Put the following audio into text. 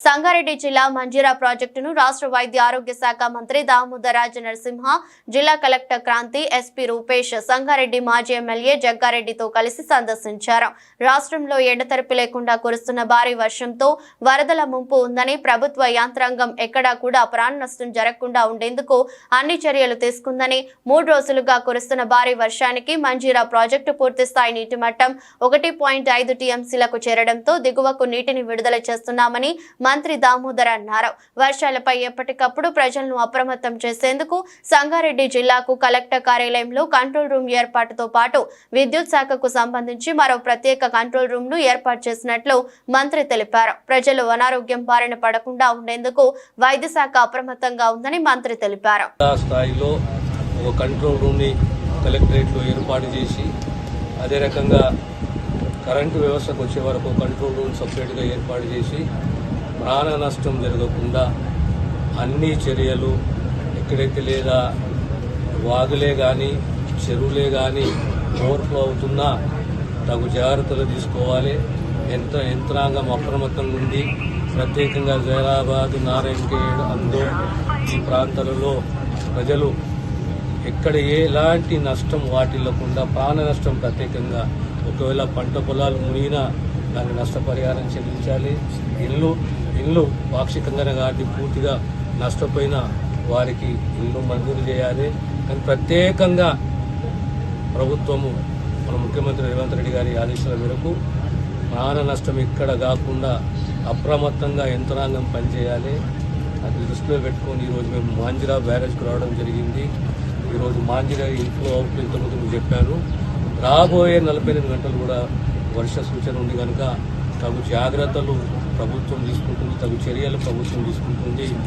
సంగారెడ్డి జిల్లా మంజీరా ప్రాజెక్టును రాష్ట్ర వైద్య ఆరోగ్య శాఖ మంత్రి దామోదరాజ నరసింహ జిల్లా కలెక్టర్ క్రాంతి ఎస్పీ రూపేష్ సంగారెడ్డి మాజీ ఎమ్మెల్యే జగ్గారెడ్డితో కలిసి సందర్శించారు. రాష్ట్రంలో ఎండతెరపి లేకుండా కురుస్తున్న భారీ వర్షంతో వరదల ముంపు ఉందని ప్రభుత్వ యంత్రాంగం ఎక్కడా కూడా ప్రాణ నష్టం జరగకుండా ఉండేందుకు అన్ని చర్యలు తీసుకుందని మూడు రోజులుగా కురుస్తున్న భారీ వర్షానికి మంజీరా ప్రాజెక్టు పూర్తిస్థాయి నీటి మట్టం ఒకటి పాయింట్ ఐదు టీఎంసీలకు చేరడంతో దిగువకు నీటిని విడుదల చేస్తున్నామని మంత్రి దామోదర్ అన్నారు వర్షాలపై ఎప్పటికప్పుడు ప్రజలను అప్రమత్తం చేసేందుకు సంగారెడ్డి జిల్లాకు కలెక్టర్ కార్యాలయంలో కంట్రోల్ రూమ్ ఏర్పాటుతో పాటు విద్యుత్ శాఖకు సంబంధించి మరో ప్రత్యేక కంట్రోల్ రూమ్ను ఏర్పాటు చేసినట్లు మంత్రి తెలిపారు. ప్రజలు అనారోగ్యం బారిన పడకుండా ఉండేందుకు వైద్య శాఖ అప్రమత్తంగా ఉందని మంత్రి తెలిపారు. స్థాయిలో ఒక కంట్రోల్ రూమ్ని కలెక్టరేట్లో ఏర్పాటు చేసి అదే రకంగా కరెంటు వ్యవస్థకు వచ్చే వరకు కంట్రోల్ రూమ్ సపరేట్గా ఏర్పాటు చేసి ప్రాణ నష్టం జరగకుండా అన్ని చర్యలు ఎక్కడైతే లేదా వాగులే కానీ చెరువులే కానీ ఓవర్ఫ్లో అవుతున్నా తగు జాగ్రత్తలు తీసుకోవాలి. ఎంత యంత్రాంగం అప్రమత్తంగా ఉంది ప్రత్యేకంగా జైరాబాద్ నారాయణఖేడ్ అందో ఈ ప్రాంతాలలో ప్రజలు ఎక్కడ ఎలాంటి నష్టం వాటిల్లకుండా ప్రాణ నష్టం ప్రత్యేకంగా ఒకవేళ పంట పొలాలు మునిగినా దాని నష్టపరిహారం చెల్లించాలి. ఇల్లు ఇల్లు పాక్షికంగానే కాబట్టి పూర్తిగా నష్టపోయిన వారికి ఇల్లు మంజూరు చేయాలి. కానీ ప్రత్యేకంగా ప్రభుత్వము మన ముఖ్యమంత్రి రేవంత్ రెడ్డి గారి ఆదేశాల మేరకు ప్రాణ నష్టం ఇక్కడ కాకుండా అప్రమత్తంగా యంత్రాంగం పనిచేయాలి. అది దృష్టిలో పెట్టుకొని ఈరోజు మేము మాంజిరా బ్యారేజ్కి రావడం జరిగింది. ఈరోజు మాంజిరా ఇన్ఫ్లో అవుట్లో ఇంతకుముందు చెప్పాను రాబోయే నలభై ఎనిమిది గంటలు కూడా వర్ష సూచన ఉంది కనుక తగు జాగ్రత్తలు ప్రభుత్వం తీసుకుంటుంది తగు చర్యలు ప్రభుత్వం తీసుకుంటుంది.